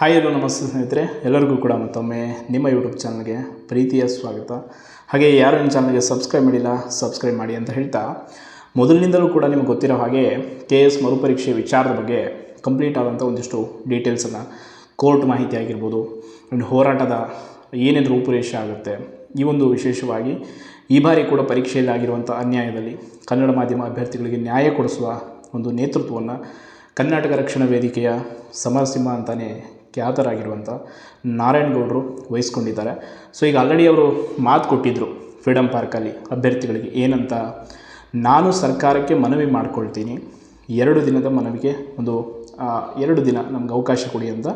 Hi hello ನಮಸ್ತೆ ಸ್ನೇಹಿತರೆ, ಎಲ್ಲರಿಗೂ ಕೂಡ ಮತ್ತೊಮ್ಮೆ ನಿಮ್ಮ ಯೂಟ್ಯೂಬ್ ಚಾನಲ್ಗೆ ಪ್ರೀತಿಯ ಸ್ವಾಗತ. ಹಾಗೆ ಯಾರು ನಿಮ್ಮ ಚಾನಲ್ಗೆ ಸಬ್ಸ್ಕ್ರೈಬ್ ಮಾಡಿಲ್ಲ ಸಬ್ಸ್ಕ್ರೈಬ್ ಮಾಡಿ ಅಂತ ಹೇಳ್ತಾ, ಮೊದಲಿನಿಂದಲೂ ಕೂಡ ನಿಮಗೆ ಗೊತ್ತಿರೋ ಹಾಗೆ ಕೆ ಎಸ್ ಮರುಪರೀಕ್ಷೆ ವಿಚಾರದ ಬಗ್ಗೆ ಕಂಪ್ಲೀಟ್ ಆದಂಥ ಒಂದಿಷ್ಟು ಡೀಟೇಲ್ಸನ್ನು ಕೋರ್ಟ್ ಮಾಹಿತಿ ಆಗಿರ್ಬೋದು ಆ್ಯಂಡ್ ಹೋರಾಟದ ಏನೇನು ರೂಪುರೇಷೆ ಆಗುತ್ತೆ, ಈ ಒಂದು ವಿಶೇಷವಾಗಿ ಈ ಬಾರಿ ಕೂಡ ಪರೀಕ್ಷೆಯಲ್ಲಿ ಆಗಿರುವಂಥ ಅನ್ಯಾಯದಲ್ಲಿ ಕನ್ನಡ ಮಾಧ್ಯಮ ಅಭ್ಯರ್ಥಿಗಳಿಗೆ ನ್ಯಾಯ ಕೊಡಿಸುವ ಒಂದು ನೇತೃತ್ವವನ್ನು ಕರ್ನಾಟಕ ರಕ್ಷಣಾ ವೇದಿಕೆಯ ಸಮರಸಿಂಹ ಅಂತಲೇ ಖ್ಯಾತರಾಗಿರುವಂಥ ನಾರಾಯಣಗೌಡರು ವಹಿಸ್ಕೊಂಡಿದ್ದಾರೆ. ಸೊ ಈಗ ಆಲ್ರೆಡಿ ಅವರು ಮಾತು ಕೊಟ್ಟಿದ್ದರು ಫ್ರೀಡಮ್ ಪಾರ್ಕಲ್ಲಿ ಅಭ್ಯರ್ಥಿಗಳಿಗೆ ಏನಂತ. ನಾನು ಸರ್ಕಾರಕ್ಕೆ ಮನವಿ ಮಾಡ್ಕೊಳ್ತೀನಿ. ಎರಡು ದಿನದ ಮನವಿಗೆ ಒಂದು ಎರಡು ದಿನ ನಮ್ಗೆ ಅವಕಾಶ ಕೊಡಿ ಅಂತ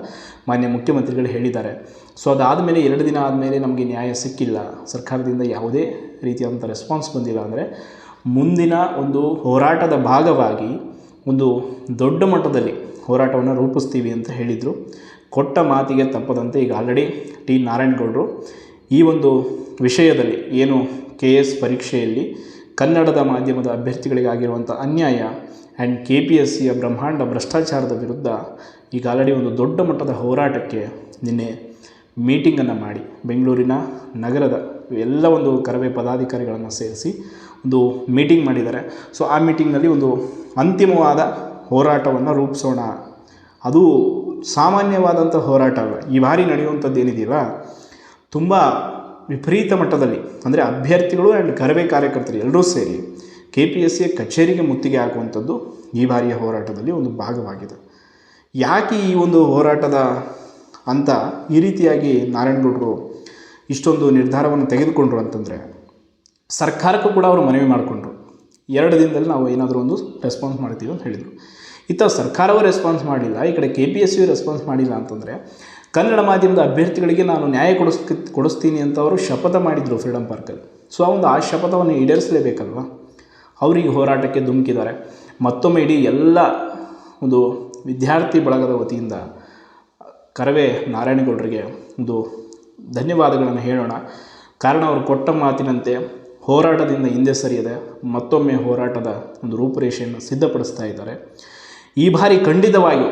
ಮಾನ್ಯ ಮುಖ್ಯಮಂತ್ರಿಗಳು ಹೇಳಿದ್ದಾರೆ. ಸೊ ಅದಾದಮೇಲೆ ಎರಡು ದಿನ ಆದಮೇಲೆ ನಮಗೆ ನ್ಯಾಯ ಸಿಕ್ಕಿಲ್ಲ. ಸರ್ಕಾರದಿಂದ ಯಾವುದೇ ರೀತಿಯಾದಂಥ ರೆಸ್ಪಾನ್ಸ್ ಬಂದಿಲ್ಲ ಅಂದರೆ ಮುಂದಿನ ಒಂದು ಹೋರಾಟದ ಭಾಗವಾಗಿ ಒಂದು ದೊಡ್ಡ ಮಟ್ಟದಲ್ಲಿ ಹೋರಾಟವನ್ನು ರೂಪಿಸ್ತೀವಿ ಅಂತ ಹೇಳಿದರು. ಕೊಟ್ಟ ಮಾತಿಗೆ ತಪ್ಪದಂತೆ ಈಗ ಆಲ್ರೆಡಿ ಟಿ ನಾರಾಯಣಗೌಡರು ಈ ಒಂದು ವಿಷಯದಲ್ಲಿ ಏನು ಕೆ ಎಸ್ ಪರೀಕ್ಷೆಯಲ್ಲಿ ಕನ್ನಡದ ಮಾಧ್ಯಮದ ಅಭ್ಯರ್ಥಿಗಳಿಗೆ ಆಗಿರುವಂಥ ಅನ್ಯಾಯ ಆ್ಯಂಡ್ ಕೆ ಪಿ ಎಸ್ ಸಿಯ ಬ್ರಹ್ಮಾಂಡ ಭ್ರಷ್ಟಾಚಾರದ ವಿರುದ್ಧ ಈಗ ಆಲ್ರೆಡಿ ಒಂದು ದೊಡ್ಡ ಮಟ್ಟದ ಹೋರಾಟಕ್ಕೆ ನಿನ್ನೆ ಮೀಟಿಂಗನ್ನು ಮಾಡಿ. ಬೆಂಗಳೂರಿನ ನಗರದ ಎಲ್ಲ ಒಂದು ಕರವೇ ಪದಾಧಿಕಾರಿಗಳನ್ನು ಸೇರಿಸಿ ಒಂದು ಮೀಟಿಂಗ್ ಮಾಡಿದ್ದಾರೆ. ಸೊ ಆ ಮೀಟಿಂಗ್ನಲ್ಲಿ ಒಂದು ಅಂತಿಮವಾದ ಹೋರಾಟವನ್ನು ರೂಪಿಸೋಣ. ಅದು ಸಾಮಾನ್ಯವಾದಂಥ ಹೋರಾಟ ಅಲ್ಲ ಈ ಬಾರಿ ನಡೆಯುವಂಥದ್ದು ಏನಿದೆಯಲ್ಲ, ತುಂಬ ವಿಪರೀತ ಮಟ್ಟದಲ್ಲಿ, ಅಂದರೆ ಅಭ್ಯರ್ಥಿಗಳು ಆ್ಯಂಡ್ ಕರವೇ ಕಾರ್ಯಕರ್ತರು ಎಲ್ಲರೂ ಸೇರಿ ಕೆ ಪಿ ಎಸ್ ಸಿಯ ಕಚೇರಿಗೆ ಮುತ್ತಿಗೆ ಹಾಕುವಂಥದ್ದು ಈ ಬಾರಿಯ ಹೋರಾಟದಲ್ಲಿ ಒಂದು ಭಾಗವಾಗಿದೆ. ಯಾಕೆ ಈ ಒಂದು ಹೋರಾಟದ ಅಂತ ಈ ರೀತಿಯಾಗಿ ನಾರಾಯಣಗೌಡರು ಇಷ್ಟೊಂದು ನಿರ್ಧಾರವನ್ನು ತೆಗೆದುಕೊಂಡ್ರು ಅಂತಂದರೆ, ಸರ್ಕಾರಕ್ಕೂ ಕೂಡ ಅವರು ಮನವಿ ಮಾಡಿಕೊಂಡ್ರು. ಎರಡು ದಿನದಲ್ಲಿ ನಾವು ಏನಾದರೂ ಒಂದು ರೆಸ್ಪಾನ್ಸ್ ಮಾಡ್ತೀವಿ ಅಂತ ಹೇಳಿದರು. ಇತ್ತ ಸರ್ಕಾರವೂ ರೆಸ್ಪಾನ್ಸ್ ಮಾಡಿಲ್ಲ. ಈ ಕಡೆ K P S U response ಮಾಡಿಲ್ಲ ಅಂತಂದರೆ, ಕನ್ನಡ ಮಾಧ್ಯಮದ ಅಭ್ಯರ್ಥಿಗಳಿಗೆ ನಾನು ನ್ಯಾಯ ಕೊಡಿಸ್, ಕೊಡಿಸ್ತೀನಿ ಅಂತ ಅವರು ಶಪಥ ಮಾಡಿದರು ಫ್ರೀಡಮ್ ಪಾರ್ಕಲ್ಲಿ ಸೊ ಆ ಒಂದು ಆ ಶಪಥವನ್ನು ಈಡೇರಿಸಲೇಬೇಕಲ್ವ? ಅವರಿಗೆ ಹೋರಾಟಕ್ಕೆ ಧುಮುಕಿದ್ದಾರೆ. ಮತ್ತೊಮ್ಮೆ ಇಡೀ ಎಲ್ಲ ಒಂದು ವಿದ್ಯಾರ್ಥಿ ಬಳಗದ ವತಿಯಿಂದ ಕರವೇ ನಾರಾಯಣಗೌಡರಿಗೆ ಒಂದು ಧನ್ಯವಾದಗಳನ್ನು ಹೇಳೋಣ. ಕಾರಣ ಅವರು ಕೊಟ್ಟ ಮಾತಿನಂತೆ ಹೋರಾಟದಿಂದ ಹಿಂದೆ ಸರಿಯದೆ ಮತ್ತೊಮ್ಮೆ ಹೋರಾಟದ ಒಂದು ರೂಪುರೇಷೆಯನ್ನು ಸಿದ್ಧಪಡಿಸ್ತಾ ಇದ್ದಾರೆ. ಈ ಬಾರಿ ಖಂಡಿತವಾಗಿಯೂ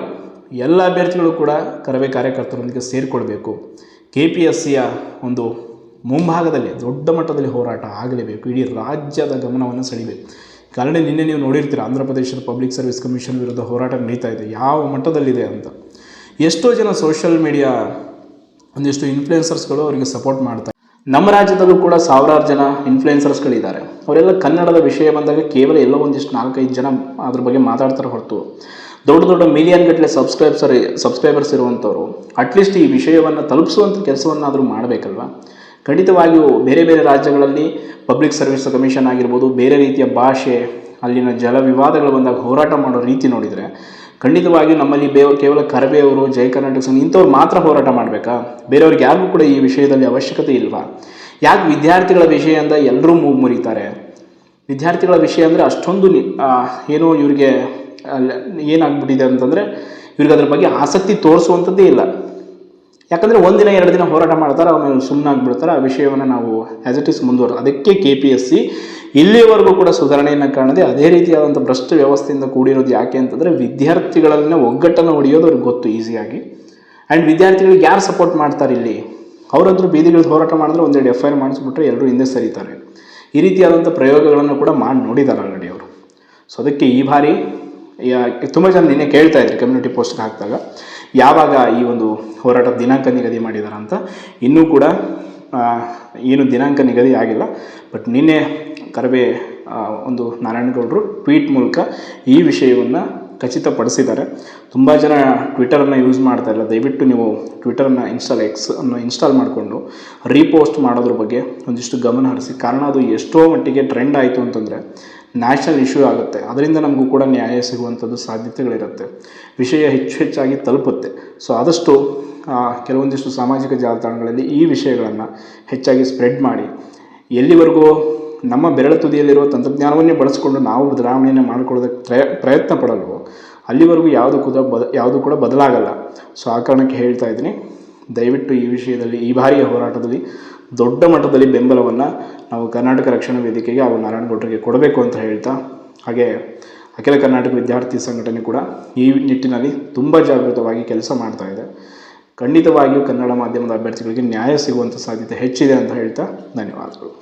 ಎಲ್ಲ ಅಭ್ಯರ್ಥಿಗಳು ಕೂಡ ಕರವೇ ಕಾರ್ಯಕರ್ತರೊಂದಿಗೆ ಸೇರಿಕೊಳ್ಬೇಕು. ಕೆ ಪಿ ಎಸ್ ಸಿಯ ಒಂದು ಮುಂಭಾಗದಲ್ಲಿ, ದೊಡ್ಡ ಮಟ್ಟದಲ್ಲಿ ಹೋರಾಟ ಆಗಲೇಬೇಕು. ಇಡೀ ರಾಜ್ಯದ ಗಮನವನ್ನು ಸೆಳಿಬೇಕು ಕಾರಣ ನಿನ್ನೆ ನೀವು ನೋಡಿರ್ತೀರ, ಆಂಧ್ರ ಪ್ರದೇಶದ ಪಬ್ಲಿಕ್ ಸರ್ವಿಸ್ ಕಮಿಷನ್ ವಿರುದ್ಧ ಹೋರಾಟ ನಡೀತಾ ಇದೆ. ಯಾವ ಮಟ್ಟದಲ್ಲಿದೆ ಅಂತ. ಎಷ್ಟೋ ಜನ ಸೋಷಿಯಲ್ ಮೀಡಿಯಾ ಒಂದಿಷ್ಟು ಇನ್ಫ್ಲುಯೆನ್ಸರ್ಸ್ಗಳು ಅವರಿಗೆ ಸಪೋರ್ಟ್ ಮಾಡ್ತಾರೆ ನಮ್ಮ ರಾಜ್ಯದಲ್ಲೂ ಕೂಡ ಸಾವಿರಾರು ಜನ ಇನ್ಫ್ಲುಯೆನ್ಸರ್ಸ್ಗಳಿದ್ದಾರೆ ಅವರೆಲ್ಲ ಕನ್ನಡದ ವಿಷಯ ಬಂದಾಗ ಕೇವಲ ಎಲ್ಲೋ ಒಂದಿಷ್ಟು ನಾಲ್ಕೈದು ಜನ ಅದ್ರ ಬಗ್ಗೆ ಮಾತಾಡ್ತಾರೆ ಹೊರತು. ದೊಡ್ಡ ದೊಡ್ಡ ಮಿಲಿಯನ್ ಗಟ್ಟಲೆ ಸಬ್ಸ್ಕ್ರೈಬ್ಸರ್ ಸಬ್ಸ್ಕ್ರೈಬರ್ಸ್ ಇರುವಂಥವ್ರು ಅಟ್ಲೀಸ್ಟ್ ಈ ವಿಷಯವನ್ನು ತಲುಪಿಸುವಂಥ ಕೆಲಸವನ್ನಾದರೂ ಮಾಡಬೇಕಲ್ವ? ಖಂಡಿತವಾಗಿಯೂ ಬೇರೆ ಬೇರೆ ರಾಜ್ಯಗಳಲ್ಲಿ ಪಬ್ಲಿಕ್ ಸರ್ವಿಸ್ ಕಮಿಷನ್ ಆಗಿರ್ಬೋದು, ಬೇರೆ ರೀತಿಯ ಭಾಷೆ ಅಲ್ಲಿನ ಜಲ ವಿವಾದಗಳು ಬಂದಾಗ ಹೋರಾಟ ಮಾಡೋ ರೀತಿ ನೋಡಿದರೆ, ಖಂಡಿತವಾಗಿಯೂ ನಮ್ಮಲ್ಲಿ ಬೇ ಕೇವಲ ಕರವೇವರು ಜಯ ಕರ್ನಾಟಕ ಸಂಘ ಇಂಥವ್ರು ಮಾತ್ರ ಹೋರಾಟ ಮಾಡಬೇಕಾ? ಬೇರೆಯವ್ರಿಗೆ ಯಾರಿಗೂ ಕೂಡ ಈ ವಿಷಯದಲ್ಲಿ ಅವಶ್ಯಕತೆ ಇಲ್ವಾ? ಯಾಕೆ ವಿದ್ಯಾರ್ಥಿಗಳ ವಿಷಯ ಅಂತ ಎಲ್ಲರೂ ಮೂಗು ಮುರಿತಾರೆ? ವಿದ್ಯಾರ್ಥಿಗಳ ವಿಷಯ ಅಂದರೆ ಅಷ್ಟೊಂದು ಏನೋ ಇವರಿಗೆ ಏನಾಗ್ಬಿಟ್ಟಿದೆ ಅಂತಂದರೆ ಇವ್ರಿಗೆ ಅದ್ರ ಬಗ್ಗೆ ಆಸಕ್ತಿ ತೋರಿಸುವಂಥದ್ದೇ ಇಲ್ಲ. ಯಾಕಂದರೆ ಒಂದಿನ ಎರಡು ದಿನ ಹೋರಾಟ ಮಾಡ್ತಾರೆ ಆಮೇಲೆ ಸುಮ್ಮನೆ ಆಗಿಬಿಡ್ತಾರೆ ಆ ವಿಷಯವನ್ನು ನಾವು ಆ್ಯಸ್ ಇಟ್ ಇಸ್ ಮುಂದುವರೆದು ಅದಕ್ಕೆ ಕೆ ಪಿ ಎಸ್ ಸಿ ಇಲ್ಲಿಯವರೆಗೂ ಕೂಡ ಸುಧಾರಣೆಯನ್ನು ಕಾಣದೆ ಅದೇ ರೀತಿಯಾದಂಥ ಭ್ರಷ್ಟ ವ್ಯವಸ್ಥೆಯಿಂದ ಕೂಡಿರೋದು ಯಾಕೆ ಅಂತಂದರೆ ವಿದ್ಯಾರ್ಥಿಗಳಲ್ಲಿನ ಒಗ್ಗಟ್ಟನ್ನು ಹೊಡೆಯೋದು ಅವ್ರಿಗೆ ಗೊತ್ತು, ಈಸಿಯಾಗಿ. ಆ್ಯಂಡ್ ವಿದ್ಯಾರ್ಥಿಗಳಿಗೆ ಯಾರು ಸಪೋರ್ಟ್ ಮಾಡ್ತಾರೆ ಇಲ್ಲಿ? ಅವರಂತರೂ ಬೀದಿಗಳಿಗೆ ಹೋರಾಟ ಮಾಡಿದ್ರೆ ಒಂದೆರಡು ಎಫ್ ಐ ಆರ್ ಮಾಡಿಸ್ಬಿಟ್ರೆ ಎಲ್ಲರೂ ಹಿಂದೆ ಸರಿತಾರೆ. ಈ ರೀತಿಯಾದಂಥ ಪ್ರಯೋಗಗಳನ್ನು ಕೂಡ ಮಾಡಿ ನೋಡಿದ್ದಾರೆ ಆಲ್ರೆಡಿ ಅವರು. ಸೊ ಅದಕ್ಕೆ ಈ ಬಾರಿ ತುಂಬ ಜನ ನಿನ್ನೆ ಕೇಳ್ತಾ ಇದ್ರು ಕಮ್ಯುನಿಟಿ ಪೋಸ್ಟ್ಗೆ ಹಾಕಿದಾಗ. ಯಾವಾಗ ಈ ಒಂದು ಹೋರಾಟ ದಿನಾಂಕ ನಿಗದಿ ಮಾಡಿದ್ದಾರೆ ಅಂತ ಇನ್ನೂ ಕೂಡ ಏನು ದಿನಾಂಕ ನಿಗದಿ ಆಗಿಲ್ಲ. ಬಟ್ ನಿನ್ನೆ ಕರವೇ ಒಂದು ನಾರಾಯಣಗೌಡರು ಟ್ವೀಟ್ ಮೂಲಕ ಈ ವಿಷಯವನ್ನು ಖಚಿತಪಡಿಸಿದ್ದಾರೆ. ತುಂಬ ಜನ ಟ್ವಿಟರನ್ನು ಯೂಸ್ ಮಾಡ್ತಾ ಇಲ್ಲ. ದಯವಿಟ್ಟು ನೀವು ಟ್ವಿಟರನ್ನು ಇನ್ಸ್ಟಾಲ್ ಎಕ್ಸ್ ಅನ್ನು ಇನ್ಸ್ಟಾಲ್ ಮಾಡಿಕೊಂಡು ರೀಪೋಸ್ಟ್ ಮಾಡೋದ್ರ ಬಗ್ಗೆ ಒಂದಿಷ್ಟು ಗಮನ ಹರಿಸಿ. ಕಾರಣ ಅದು ಎಷ್ಟೋ ಮಟ್ಟಿಗೆ ಟ್ರೆಂಡ್ ಆಯಿತು ಅಂತಂದರೆ ನ್ಯಾಷನಲ್ ಇಶ್ಯೂ ಆಗುತ್ತೆ. ಅದರಿಂದ ನಮಗೂ ಕೂಡ ನ್ಯಾಯ ಸಿಗುವಂಥದ್ದು ಸಾಧ್ಯತೆಗಳಿರುತ್ತೆ. ವಿಷಯ ಹೆಚ್ಚು ಹೆಚ್ಚಾಗಿ ತಲುಪುತ್ತೆ. ಸೊ ಆದಷ್ಟು ಕೆಲವೊಂದಿಷ್ಟು ಸಾಮಾಜಿಕ ಜಾಲತಾಣಗಳಲ್ಲಿ ಈ ವಿಷಯಗಳನ್ನು ಹೆಚ್ಚಾಗಿ ಸ್ಪ್ರೆಡ್ ಮಾಡಿ. ಎಲ್ಲಿವರೆಗೂ ನಮ್ಮ ಬೆರಳ ತುದಿಯಲ್ಲಿರುವ ತಂತ್ರಜ್ಞಾನವನ್ನೇ ಬಳಸಿಕೊಂಡು ನಾವು ಬದಲಾವಣೆಯನ್ನು ಮಾಡಿಕೊಳ್ಳೋದಕ್ಕೆ ಪ್ರಯ, ಪ್ರಯತ್ನ ಪಡಲ್ವೋ, ಅಲ್ಲಿವರೆಗೂ ಯಾವುದು ಕೂಡ ಬದ, ಯಾವುದು ಕೂಡ ಬದಲಾಗಲ್ಲ. ಸೊ ಆ ಕಾರಣಕ್ಕೆ ಹೇಳ್ತಾ ಇದ್ದೀನಿ. ದಯವಿಟ್ಟು ಈ ವಿಷಯದಲ್ಲಿ, ಈ ಬಾರಿಯ ಹೋರಾಟದಲ್ಲಿ ದೊಡ್ಡ ಮಟ್ಟದಲ್ಲಿ ಬೆಂಬಲವನ್ನು ನಾವು ಕರ್ನಾಟಕ ರಕ್ಷಣಾ ವೇದಿಕೆಗೆ ಹಾಗೂ ನಾರಾಯಣಗೌಡರಿಗೆ ಕೊಡಬೇಕು ಅಂತ ಹೇಳ್ತಾ, ಹಾಗೆ ಅಖಿಲ ಕರ್ನಾಟಕ ವಿದ್ಯಾರ್ಥಿ ಸಂಘಟನೆ ಕೂಡ ಈ ನಿಟ್ಟಿನಲ್ಲಿ ತುಂಬ ಜಾಗೃತವಾಗಿ ಕೆಲಸ ಮಾಡ್ತಾ ಇದೆ. ಖಂಡಿತವಾಗಿಯೂ ಕನ್ನಡ ಮಾಧ್ಯಮದ ಅಭ್ಯರ್ಥಿಗಳಿಗೆ ನ್ಯಾಯ ಸಿಗುವಂಥ ಸಾಧ್ಯತೆ ಹೆಚ್ಚಿದೆ ಅಂತ ಹೇಳ್ತಾ ಧನ್ಯವಾದಗಳು.